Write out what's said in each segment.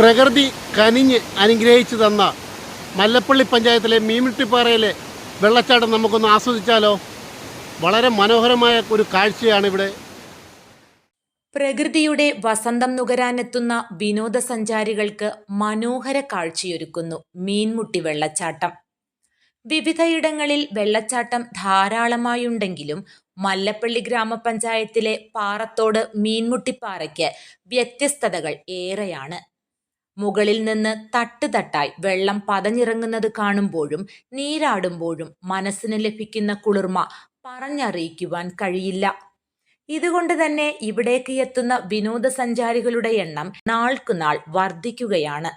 പ്രകൃതി കനിഞ്ഞ് അനുഗ്രഹിച്ചു തന്ന മല്ലപ്പള്ളി പഞ്ചായത്തിലെ മീമിട്ടിപ്പാറയിലെ വെള്ളച്ചാട്ടം നമുക്കൊന്ന് ആസ്വദിച്ചാലോ? വളരെ മനോഹരമായ ഒരു കാഴ്ചയാണ് ഇവിടെ. പ്രകൃതിയുടെ വസന്തം നുകരാനെത്തുന്ന വിനോദസഞ്ചാരികൾക്ക് മനോഹര കാഴ്ചയൊരുക്കുന്നു മീൻമുട്ടി വെള്ളച്ചാട്ടം. വിവിധയിടങ്ങളിൽ വെള്ളച്ചാട്ടം ധാരാളമായുണ്ടെങ്കിലും മല്ലപ്പള്ളി ഗ്രാമപഞ്ചായത്തിലെ പാറത്തോട് മീൻമുട്ടിപ്പാറയ്ക്ക് വ്യത്യസ്തതകൾ ഏറെയാണ്. മുകളിൽ നിന്ന് തട്ടുതട്ടായി വെള്ളം പതഞ്ഞിറങ്ങുന്നത് കാണുമ്പോഴും നീരാടുമ്പോഴും മനസ്സിന് ലഭിക്കുന്ന കുളിർമ പറഞ്ഞറിയിക്കുവാൻ കഴിയില്ല. ഇതുകൊണ്ട് തന്നെ ഇവിടേക്ക് എത്തുന്ന വിനോദസഞ്ചാരികളുടെ എണ്ണം നാൾക്കുനാൾ വർദ്ധിക്കുകയാണ്.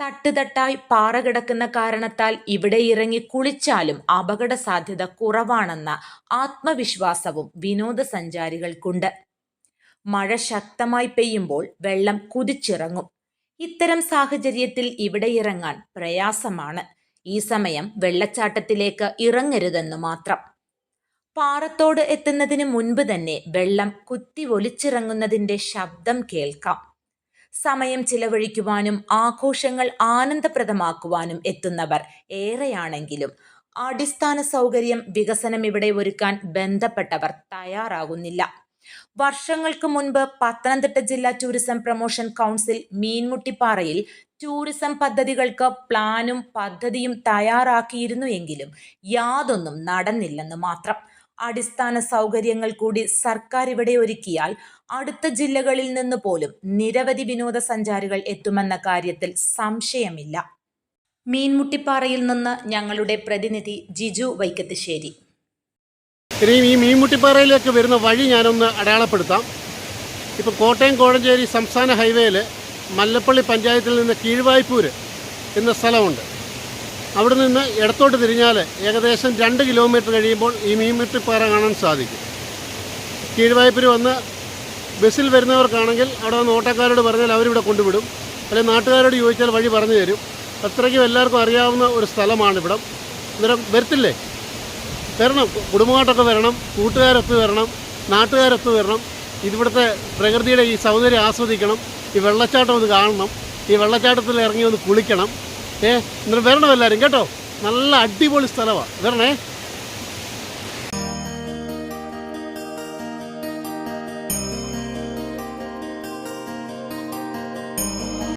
തട്ടുതട്ടായി പാറ കിടക്കുന്ന കാരണത്താൽ ഇവിടെ ഇറങ്ങി കുളിച്ചാലും അപകട സാധ്യത കുറവാണെന്ന ആത്മവിശ്വാസവും വിനോദസഞ്ചാരികൾക്കുണ്ട്. മഴ ശക്തമായി പെയ്യുമ്പോൾ വെള്ളം കുതിച്ചിറങ്ങും. ഇത്തരം സാഹചര്യത്തിൽ ഇവിടെ ഇറങ്ങാൻ പ്രയാസമാണ്. ഈ സമയം വെള്ളച്ചാട്ടത്തിലേക്ക് ഇറങ്ങരുതെന്ന് മാത്രം. പാറത്തോട് എത്തുന്നതിന് മുൻപ് തന്നെ വെള്ളം കുത്തി ഒലിച്ചിറങ്ങുന്നതിന്റെ ശബ്ദം കേൾക്കാം. സമയം ചിലവഴിക്കുവാനും ആഘോഷങ്ങൾ ആനന്ദപ്രദമാക്കുവാനും എത്തുന്നവർ ഏറെയാണെങ്കിലും അടിസ്ഥാന സൗകര്യം വികസനം ഇവിടെ ഒരുക്കാൻ ബന്ധപ്പെട്ടവർ തയ്യാറാകുന്നില്ല. വർഷങ്ങൾക്ക് മുൻപ് പത്തനംതിട്ട ജില്ലാ ടൂറിസം പ്രൊമോഷൻ കൗൺസിൽ മീൻമുട്ടിപ്പാറയിൽ ടൂറിസം പദ്ധതികൾക്ക് പ്ലാനും പദ്ധതിയും തയ്യാറാക്കിയിരുന്നു എങ്കിലും യാതൊന്നും നടന്നില്ലെന്ന് മാത്രം. അടിസ്ഥാന സൗകര്യങ്ങൾ കൂടി സർക്കാർ ഇവിടെ ഒരുക്കിയാൽ അടുത്ത ജില്ലകളിൽ നിന്ന് പോലും നിരവധി വിനോദസഞ്ചാരികൾ എത്തുമെന്ന കാര്യത്തിൽ സംശയമില്ല. മീൻമുട്ടിപ്പാറയിൽ നിന്ന് ഞങ്ങളുടെ പ്രതിനിധി ജിജു വൈക്കത്തുശ്ശേരി. ഇനിയും ഈ മീൻമുട്ടിപ്പാറയിലേക്ക് വരുന്ന വഴി ഞാനൊന്ന് അടയാളപ്പെടുത്താം. ഇപ്പോൾ കോട്ടയം കോഴഞ്ചേരി സംസ്ഥാന ഹൈവേയിൽ മല്ലപ്പള്ളി പഞ്ചായത്തിൽ നിന്ന് കീഴ്വായ്പൂർ എന്ന സ്ഥലമുണ്ട്. അവിടെ നിന്ന് ഇടത്തോട്ട് തിരിഞ്ഞാൽ ഏകദേശം രണ്ട് കിലോമീറ്റർ കഴിയുമ്പോൾ ഈ മീൻമുട്ടിപ്പാറ കാണാൻ സാധിക്കും. കീഴ്വായ്പൂർ വന്ന് ബസ്സിൽ വരുന്നവർക്കാണെങ്കിൽ അവിടെ വന്ന് ഓട്ടോക്കാരോട് പറഞ്ഞാൽ അവരിവിടെ കൊണ്ടുവിടും. അല്ലെങ്കിൽ നാട്ടുകാരോട് ചോദിച്ചാൽ വഴി പറഞ്ഞു തരും. അത്രയ്ക്കും എല്ലാവർക്കും അറിയാവുന്ന ഒരു സ്ഥലമാണ് അന്നേരം വരത്തില്ലേ? വരണം. കുടുംബമായിട്ടൊക്കെ വരണം. കൂട്ടുകാരൊത്ത് വരണം. നാട്ടുകാരൊത്ത് വരണം. ഇതിവിടുത്തെ പ്രകൃതിയുടെ ഈ സൗന്ദര്യം ആസ്വദിക്കണം. ഈ വെള്ളച്ചാട്ടം ഒന്ന് കാണണം. ഈ വെള്ളച്ചാട്ടത്തിൽ ഇറങ്ങി ഒന്ന് കുളിക്കണം. ഏ എന്നിട്ട് വരണം എല്ലാവരും കേട്ടോ? നല്ല അടിപൊളി സ്ഥലമാണ് വരണേ.